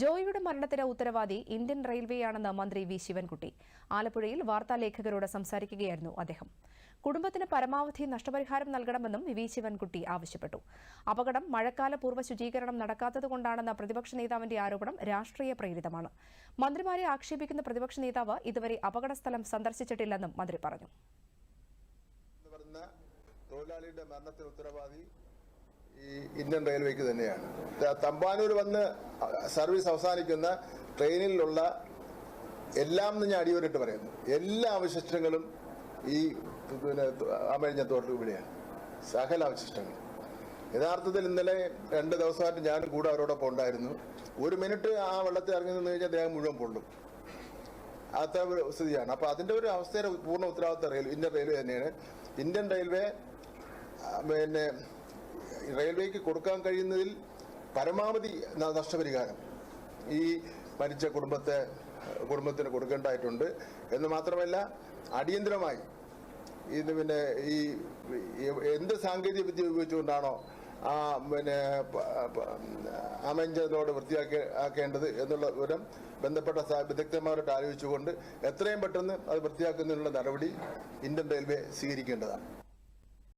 ജോയിയുടെ മരണത്തിന് ഉത്തരവാദി ഇന്ത്യൻ റെയിൽവേയാണെന്ന് മന്ത്രി വി ശിവൻകുട്ടി. ആലപ്പുഴയിൽ വാർത്താലേഖകരോട് സംസാരിക്കുകയായിരുന്നു അദ്ദേഹം. കുടുംബത്തിന് പരമാവധി നഷ്ടപരിഹാരം നൽകണമെന്നും വി ശിവൻകുട്ടി ആവശ്യപ്പെട്ടു. അപകടം മഴക്കാല പൂർവ ശുചീകരണം നടക്കാത്തതുകൊണ്ടാണെന്ന പ്രതിപക്ഷ നേതാവിന്റെ ആരോപണം രാഷ്ട്രീയ പ്രേരിതമാണ്. മന്ത്രിമാരെ ആക്ഷേപിക്കുന്ന പ്രതിപക്ഷ നേതാവ് ഇതുവരെ അപകടസ്ഥലം സന്ദർശിച്ചിട്ടില്ലെന്നും മന്ത്രി പറഞ്ഞു. തൊഴിലാളിയുടെ മരണത്തിന് ഉത്തരവാദി ഈ ഇന്ത്യൻ റെയിൽവേക്ക് തന്നെയാണ്. തമ്പാനൂർ വന്ന് സർവീസ് അവസാനിക്കുന്ന ട്രെയിനിലുള്ള എല്ലാം ഞാൻ അടിയോരിട്ട് പറയുന്നു. എല്ലാ അവശിഷ്ടങ്ങളും ഈ പിന്നെ അമഴിഞ്ഞ തോട്ടിൽ ഇവിടെയാണ്. സകല അവശിഷ്ടങ്ങൾ യഥാർത്ഥത്തിൽ ഇന്നലെ രണ്ട് ദിവസമായിട്ട് ഞാൻ കൂടെ അവരോടൊപ്പം ഉണ്ടായിരുന്നു. ഒരു മിനിറ്റ് ആ വെള്ളത്തിൽ ഇറങ്ങി നിന്ന് കഴിഞ്ഞാൽ ദേഹം മുഴുവൻ പൊള്ളും. അത്ര ഒരു സ്ഥിതിയാണ്. അപ്പോൾ അതിന്റെ ഒരു അവസ്ഥയുടെ പൂർണ ഉത്തരവാദിത്ത റെയിൽവേ ഇന്ത്യൻ റെയിൽവേ തന്നെയാണ്. ഇന്ത്യൻ റെയിൽവേ പിന്നെ റെയിൽവേക്ക് കൊടുക്കാൻ കഴിയുന്നതിൽ പരമാവധി നഷ്ടപരിഹാരം ഈ മരിച്ച കുടുംബത്തെ കുടുംബത്തിന് കൊടുക്കേണ്ടതായിട്ടുണ്ട്. എന്ന് മാത്രമല്ല അടിയന്തരമായി ഇത് പിന്നെ ഈ എന്ത് സാങ്കേതിക വിദ്യ ഉപയോഗിച്ചുകൊണ്ടാണോ ആ പിന്നെ അമഞ്ചതോട് വൃത്തിയാക്കി ആക്കേണ്ടത് എന്നുള്ള വിവരം ബന്ധപ്പെട്ട വിദഗ്ധന്മാരോട് ആലോചിച്ചുകൊണ്ട് എത്രയും പെട്ടെന്ന് അത് വൃത്തിയാക്കുന്നതിനുള്ള നടപടി ഇന്ത്യൻ റെയിൽവേ സ്വീകരിക്കേണ്ടതാണ്.